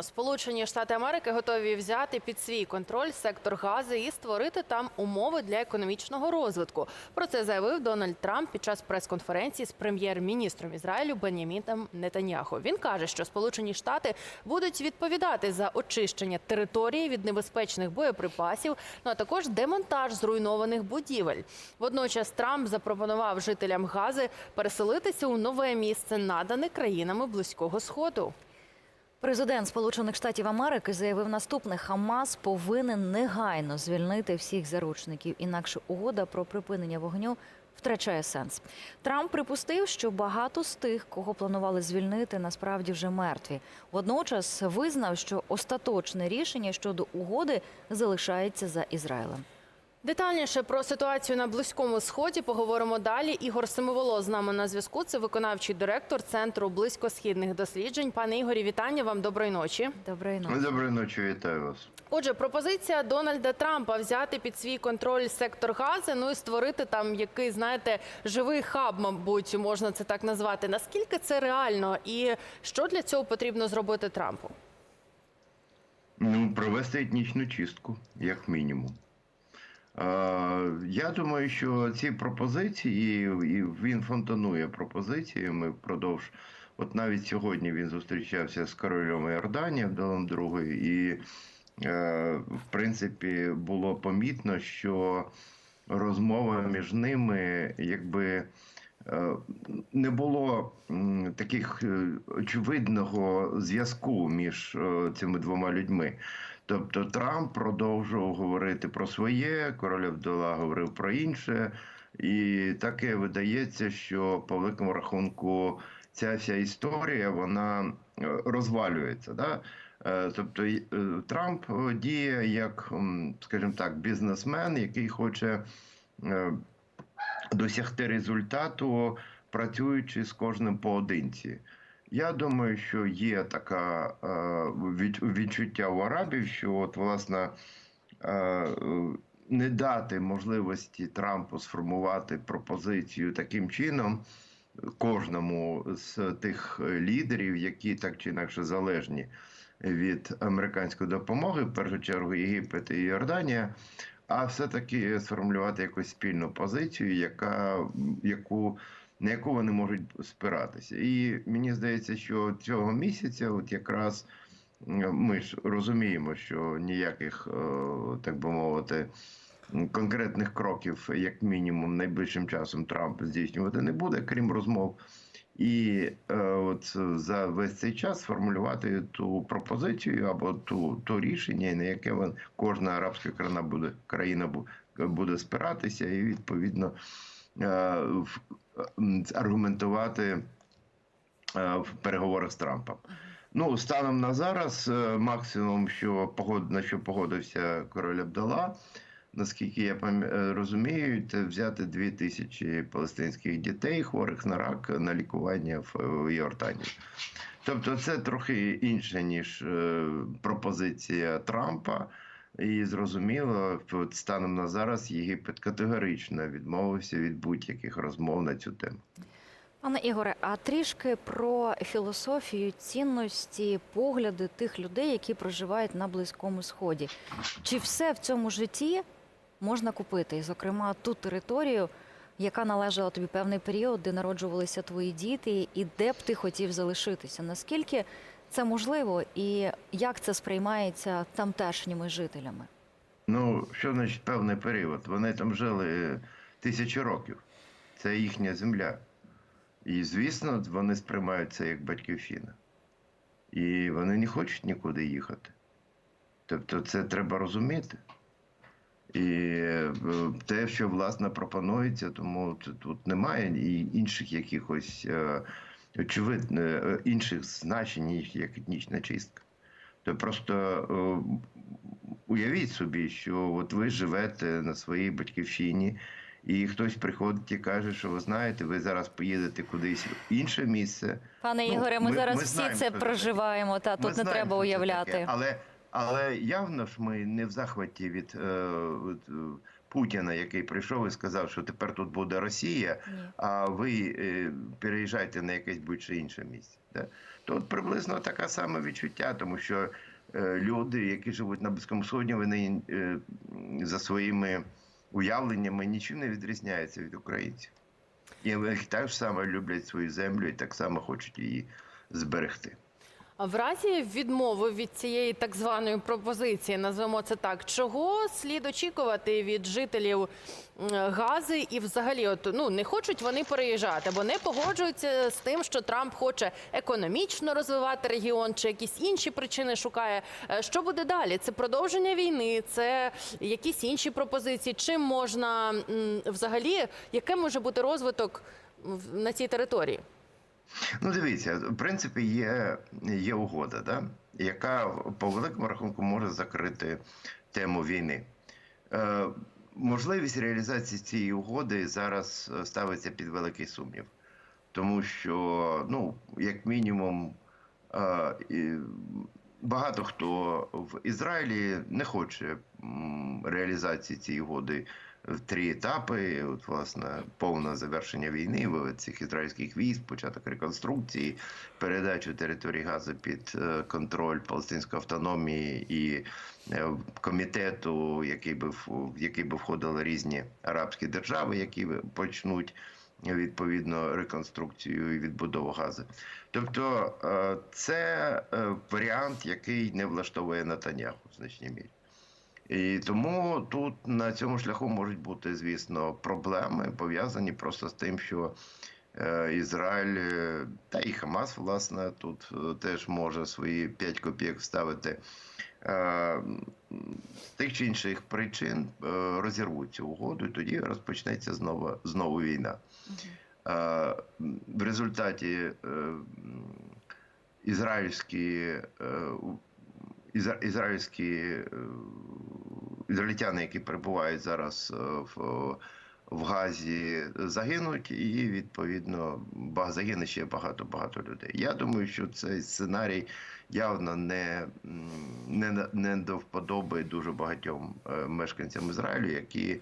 Сполучені Штати Америки готові взяти під свій контроль сектор гази і створити там умови для економічного розвитку. Про це заявив Дональд Трамп під час прес-конференції з прем'єр-міністром Ізраїлю Беняміном Нетаньяху. Він каже, що Сполучені Штати будуть відповідати за очищення території від небезпечних боєприпасів, ну а також демонтаж зруйнованих будівель. Водночас Трамп запропонував жителям Гази переселитися у нове місце, надане країнами близького сходу. Президент Сполучених Штатів Америки заявив наступне: Хамас повинен негайно звільнити всіх заручників, інакше угода про припинення вогню втрачає сенс. Трамп припустив, що багато з тих, кого планували звільнити, насправді вже мертві. Водночас визнав, що остаточне рішення щодо угоди залишається за Ізраїлем. Детальніше про ситуацію на близькому сході поговоримо далі. Ігор Семиволо з нами на зв'язку. Це виконавчий директор центру близькосхідних досліджень. Пане Ігорі, вітання вам. Доброї ночі. Доброї ночі. Доброї ночі, вітаю вас. Отже, пропозиція Дональда Трампа взяти під свій контроль сектор гази, ну і створити там який, знаєте, живий хаб, мабуть, можна це так назвати. Наскільки це реально, і що для цього потрібно зробити Трампу? Ну, провести етнічну чистку, як мінімум. Е, Я думаю, що ці пропозиції, і він фонтанує пропозиціями впродовж. От навіть сьогодні він зустрічався з королем Іорданії Абдалом II, і, е, в принципі, було помітно, що розмова між ними якби. е, Не було таких очевидного зв'язку між цими двома людьми. Тобто Трамп продовжував говорити про своє, король Абдула говорив про інше, і таке видається, що по великому рахунку ця вся історія вона е, розвалюється. Да? Е, Тобто е, Трамп діє як, скажімо так, бізнесмен, який хоче досягти результату, працюючи з кожним поодинці. Я думаю, що є така е, відчуття у арабів, що от власне е, не дати можливості Трампу сформувати пропозицію таким чином кожному з тих лідерів, які так чи інакше залежні від американської допомоги, в першу чергу Єгипет і Йорданія, а все-таки сформулювати якусь спільну позицію, яка, яку, на яку вони можуть спиратися. І мені здається, що цього місяця, от якраз ми ж розуміємо, що ніяких, е, так би мовити, конкретних кроків, як мінімум, найближчим часом Трамп здійснювати не буде, крім розмов. І е, от за весь цей час сформулювати ту пропозицію або ту, ту рішення, на яке кожна арабська країна буде країна буде спиратися, і відповідно аргументувати е, в переговорах з Трампом. Ну, станом на зараз, е, максимум, що погод, на що погодився король Абдала, наскільки я е, розумію, це взяти дві тисячі палестинських дітей, хворих на рак, на лікування в, Йорданії. Тобто, це трохи інше, ніж е, пропозиція Трампа. І зрозуміло, станом на зараз Єгипет категорично відмовився від будь-яких розмов на цю тему. Пане Ігоре, а трішки про філософію, цінності, погляди тих людей, які проживають на Близькому Сході. Чи все в цьому житті можна купити? І, зокрема, ту територію, яка належала тобі певний період, де народжувалися твої діти, і де б ти хотів залишитися? Наскільки це можливо, і як це сприймається тамтешніми жителями? Ну, що значить певний період? Вони там жили тисячі років. Це їхня земля. І, звісно, вони сприймають це як батьківщина. І вони не хочуть нікуди їхати. Тобто це треба розуміти. І е, те, що власне пропонується, тому тут немає інших якихось е, очевидно е, інших значень, ніж як етнічна чистка. То просто е, уявіть собі, що от ви живете на своїй батьківщині, і хтось приходить і каже, що ви знаєте, ви зараз поїдете кудись в інше місце. Пане Ну, Ігоре, ми, ми- зараз ми всі знаємо, це проживаємо, та Ми тут не знаємо, треба уявляти. таке, але, але явно ж ми не в захваті від, е, від, е, Путіна, який прийшов і сказав, що тепер тут буде Росія, а ви е, переїжджайте на якесь будь-що інше місце. Да? То от приблизно таке саме відчуття, тому що е, люди, які живуть на Близькому Сході, вони е, за своїми уявленнями нічим не відрізняються від українців. І вони так само люблять свою землю і так само хочуть її зберегти. В разі відмови від цієї так званої пропозиції, назвемо це так, чого слід очікувати від жителів Гази і взагалі, от ну не хочуть вони переїжджати, бо не погоджуються з тим, що Трамп хоче економічно розвивати регіон, чи якісь інші причини шукає. Е, Що буде далі? Це продовження війни, це якісь інші пропозиції. Чим можна взагалі, яке може бути розвиток на цій території? Ну, дивіться, в принципі, є, є угода, да? яка по великому рахунку може закрити тему війни. Е, можливість реалізації цієї угоди зараз е, ставиться під великий сумнів, тому що, ну, як мінімум, е, багато хто в Ізраїлі не хоче реалізації цієї угоди в три етапи. От, власне, повне завершення війни, вивід цих ізраїльських військ, початок реконструкції, передачу території Гази під е, контроль палестинської автономії і е, комітету, який би в який би входили різні арабські держави, які почнуть. Відповідно, реконструкцію і відбудову гази. Тобто е, це варіант, який не влаштовує Натаняху в значній мірі. І тому тут на цьому шляху можуть бути, звісно, проблеми пов'язані просто з тим, що е, Ізраїль е, та і Хамас, власне, тут е, теж може свої 5 копійок вставити. З тих чи інших причин розірвуть цю угоду, і тоді розпочнеться знову, знову війна. В результаті ізраїльські ізраїльські е, ізраїльтяни, які перебувають зараз е, в, в Газі, загинуть, і відповідно загине ще багато багато людей. Я думаю, що цей сценарій явно не, не, не до вподоби дуже багатьом е, мешканцям Ізраїлю, які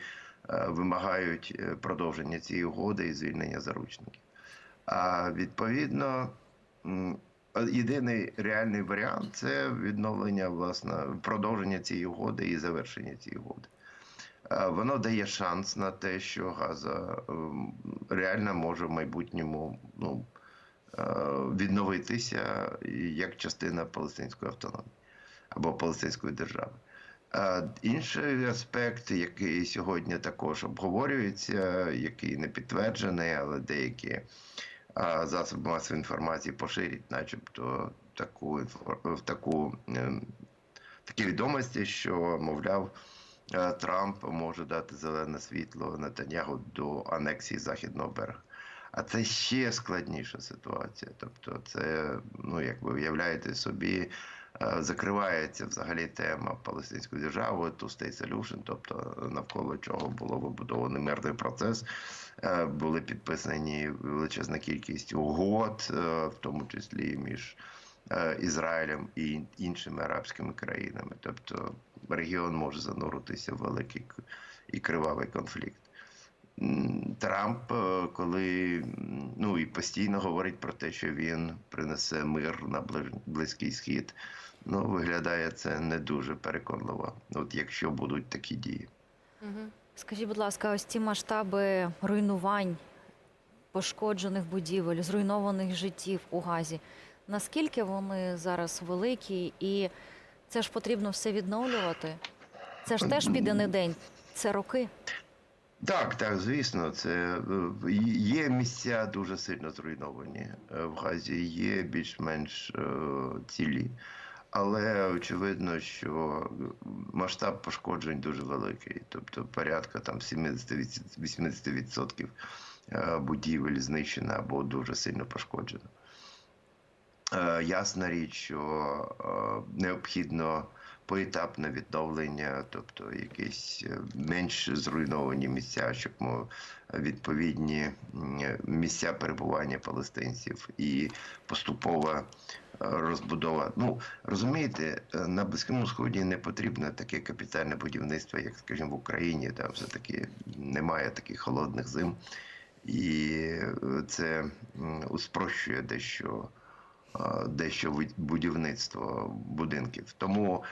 вимагають продовження цієї угоди і звільнення заручників. А відповідно, єдиний реальний варіант це відновлення, власне, продовження цієї угоди і завершення цієї угоди. Воно дає шанс на те, що Газа ем, реально може в майбутньому ну, е, відновитися як частина палестинської автономії або палестинської держави. Інший аспект, який сьогодні також обговорюється, який не підтверджений, але деякі засоби масової інформації поширять, начебто, таку таку ем, такі відомості, що, мовляв, е, Трамп може дати зелене світло Нетаньягу до анексії Західного берега. А це ще складніша ситуація. Тобто, це, ну як ви уявляєте собі, е, закривається взагалі тема Палестинської держави, Two State Solution, тобто навколо чого було вибудований мирний процес. Е, Були підписані величезна кількість угод, е, в тому числі між е, Ізраїлем і іншими арабськими країнами. Тобто регіон може зануритися в великий і кривавий конфлікт. Трамп, е, коли ну і постійно говорить про те, що він принесе мир на Близький Схід, ну виглядає це не дуже переконливо. От якщо будуть такі дії. Угу. Скажіть, будь ласка, ось ці масштаби руйнувань, пошкоджених будівель, зруйнованих життів у Газі. Наскільки вони зараз великі, і це ж потрібно все відновлювати? Це ж теж піде не день, це роки. Так, так, звісно, це е, є місця дуже сильно зруйновані е, в Газі, є більш-менш е, цілі. Але очевидно, що масштаб пошкоджень дуже великий, тобто порядка там 70-80% е, будівель знищено або дуже сильно пошкоджено. Ясна річ, що необхідно поетапне відновлення, тобто якісь е, менш зруйновані місця, щоб відповідні місця перебування палестинців і поступова е, розбудова. Ну розумієте, е, на Близькому Сході не потрібно таке капітальне будівництво, як, скажімо, в Україні. Там все таки немає таких холодних зим, і це спрощує дещо, дещо будівництво будинків. Тому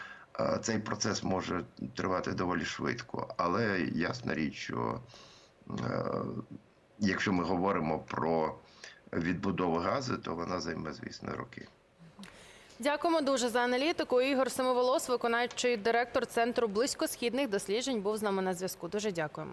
цей процес може тривати доволі швидко, але ясна річ, що е, якщо ми говоримо про відбудову газу, то вона займе, звісно, роки. Дякуємо дуже за аналітику. Ігор Самоволос, виконавчий директор центру близькосхідних досліджень, був з нами на зв'язку. Дуже дякуємо.